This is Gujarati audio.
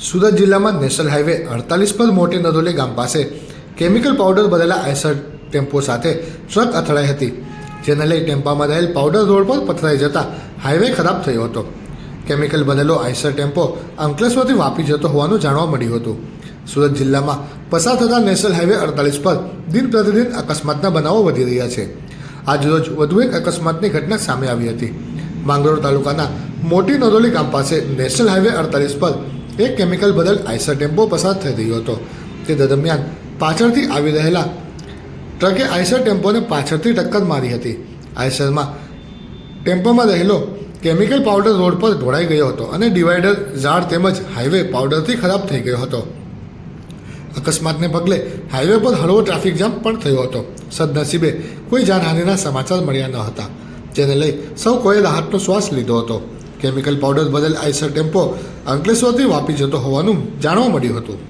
સુરત જિલ્લામાં નેશનલ હાઈવે અડતાલીસ પર મોટી નદોલી ગામ પાસે કેમિકલ પાવડર ભરેલા આઈસર ટેમ્પો સાથે ટ્રક અથડાઈ હતી, જેને લઈ ટેમ્પામાં રહેલ પાવડર રોડ પર પથરાઈ જતા હાઈવે ખરાબ થયો હતો. કેમિકલ બનેલો આઈસર ટેમ્પો અંકલેશ્વરથી વાપી જતો હોવાનું જાણવા મળ્યું હતું. સુરત જિલ્લામાં પસાર થતા નેશનલ હાઈવે અડતાલીસ પર દિન પ્રતિદિન અકસ્માતના બનાવો વધી રહ્યા છે. આજરોજ વધુ એક અકસ્માતની ઘટના સામે આવી હતી. માંગરોળ તાલુકાના મોટી નદોલી ગામ પાસે નેશનલ હાઈવે અડતાલીસ પર એક કેમિકલ બદલ આઈસર ટેમ્પો પસાર થઈ રહ્યો હતો. તે દરમિયાન પાછળથી આવી રહેલા ટ્રકે આઈસર ટેમ્પોને પાછળથી ટક્કર મારી હતી. આઈસરમાં ટેમ્પોમાં રહેલો કેમિકલ પાવડર રોડ પર ઢોળાઈ ગયો હતો અને ડિવાઈડર ઝાડ તેમજ હાઈવે પાવડરથી ખરાબ થઈ ગયો હતો. અકસ્માતને પગલે હાઈવે પર હળવો ટ્રાફિક જામ પણ થયો હતો. સદનસીબે કોઈ જાનહાનિના સમાચાર મળ્યા ન હતા, જેને લઈ સૌ કોઈએ રાહતનો શ્વાસ લીધો હતો. કેમિકલ પાવડર બદલ આઈસર ટેમ્પો અંકલેશ્વરથી વાપી જતો હોવાનું જાણવા મળ્યું હતું.